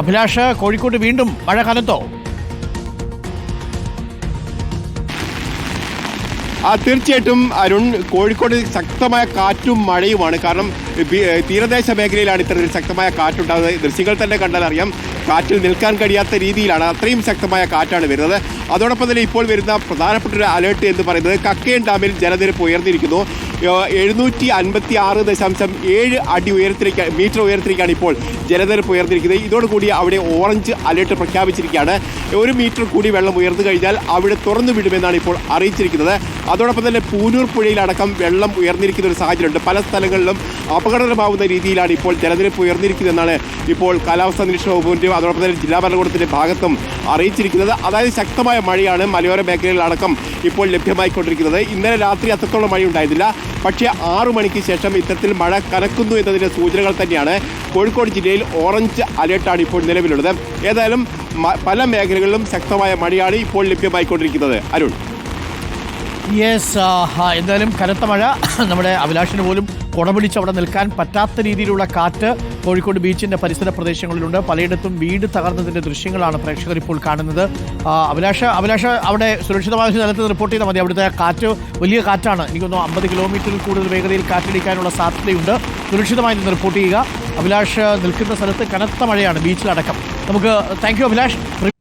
അഭിലാഷ് കോഴിക്കോട് വീണ്ടും മഴ കനത്തോ? തീർച്ചയായിട്ടും അരുൺ കോഴിക്കോട് ശക്തമായ കാറ്റും മഴയുമാണ്. കാരണം തീരദേശ മേഖലയിലാണ് ഇത്തരത്തിൽ ശക്തമായ കാറ്റുണ്ടാകുന്നത്. ദൃശ്യങ്ങൾ തന്നെ കണ്ടാൽ അറിയാം കാറ്റിൽ നിൽക്കാൻ കഴിയാത്ത രീതിയിലാണ് അത്രയും ശക്തമായ കാറ്റാണ് വരുന്നത്. അതോടൊപ്പം തന്നെ ഇപ്പോൾ വരുന്ന പ്രധാനപ്പെട്ട ഒരു അലേർട്ട് എന്ന് പറയുന്നത് കക്കയം ഡാമിൽ ജലനിരപ്പ് ഉയർന്നിരിക്കുന്നു. എഴുന്നൂറ്റി അൻപത്തി ആറ് ദശാംശം ഏഴ് അടി ഉയരത്തിലേക്ക് മീറ്റർ ഉയരത്തിലേക്കാണ് ഇപ്പോൾ ജലനിരപ്പ് ഉയർന്നിരിക്കുന്നത്. ഇതോടുകൂടി അവിടെ ഓറഞ്ച് അലേർട്ട് പ്രഖ്യാപിച്ചിരിക്കുകയാണ്. ഒരു മീറ്റർ കൂടി വെള്ളം ഉയർന്നു കഴിഞ്ഞാൽ അവിടെ തുറന്നു വിടുമെന്നാണ് ഇപ്പോൾ അറിയിച്ചിരിക്കുന്നത്. അതോടൊപ്പം തന്നെ പൂനൂർ പുഴയിലടക്കം വെള്ളം ഉയർന്നിരിക്കുന്ന ഒരു സാഹചര്യമുണ്ട്. പല സ്ഥലങ്ങളിലും അപകടകരമാവുന്ന രീതിയിലാണ് ഇപ്പോൾ ജലനിരപ്പ് ഉയർന്നിരിക്കുന്നതെന്നാണ് ഇപ്പോൾ കാലാവസ്ഥാ നിരീക്ഷണ വകുപ്പിന്റെയും അതോടൊപ്പം തന്നെ ജില്ലാ ഭരണകൂടത്തിന്റെ ഭാഗത്തും അറിയിച്ചിരിക്കുന്നത്. അതായത് ശക്തമായ മഴയാണ് മലയോര മേഖലകളിലടക്കം ഇപ്പോൾ ലഭ്യമായിക്കൊണ്ടിരിക്കുന്നത്. ഇന്നലെ രാത്രി അത്രത്തോളം മഴ ഉണ്ടായിരുന്നില്ല പക്ഷേ ആറു മണിക്ക് ശേഷം ഇത്തരത്തിൽ മഴ കനക്കുന്നു എന്നതിന്റെ സൂചനകൾ തന്നെയാണ് കോഴിക്കോട് ജില്ലയിൽ ഓറഞ്ച് അലേർട്ടാണ് ഇപ്പോൾ നിലവിലുള്ളത്. ഏതായാലും പല മേഖലകളിലും ശക്തമായ മഴയാണ് ഇപ്പോൾ ലഭ്യമായിക്കൊണ്ടിരിക്കുന്നത്. അരുൺ. യെസ് എന്തായാലും കനത്ത മഴ. നമ്മുടെ അഭിലാഷിന് പോലും കുടപിടിച്ച് അവിടെ നിൽക്കാൻ പറ്റാത്ത രീതിയിലുള്ള കാറ്റ് കോഴിക്കോട് ബീച്ചിന്റെ പരിസര പ്രദേശങ്ങളിലുണ്ട്. പലയിടത്തും വീട് തകർന്നതിന്റെ ദൃശ്യങ്ങളാണ് പ്രേക്ഷകർ ഇപ്പോൾ കാണുന്നത്. അഭിലാഷ അഭിലാഷ് അവിടെ സുരക്ഷിതമായ സ്ഥലത്ത് റിപ്പോർട്ട് ചെയ്താൽ മതി. അവിടുത്തെ കാറ്റ് വലിയ കാറ്റാണ്. എനിക്കൊന്നു അമ്പത് കിലോമീറ്ററിൽ കൂടുതൽ വേഗതയിൽ കാറ്റടിക്കാനുള്ള സാധ്യതയുണ്ട്. സുരക്ഷിതമായി നിന്ന് റിപ്പോർട്ട് ചെയ്യുക. അഭിലാഷ് നിൽക്കുന്ന സ്ഥലത്ത് കനത്ത മഴയാണ് ബീച്ചിലടക്കം. നമുക്ക് താങ്ക് യു അഭിലാഷ്.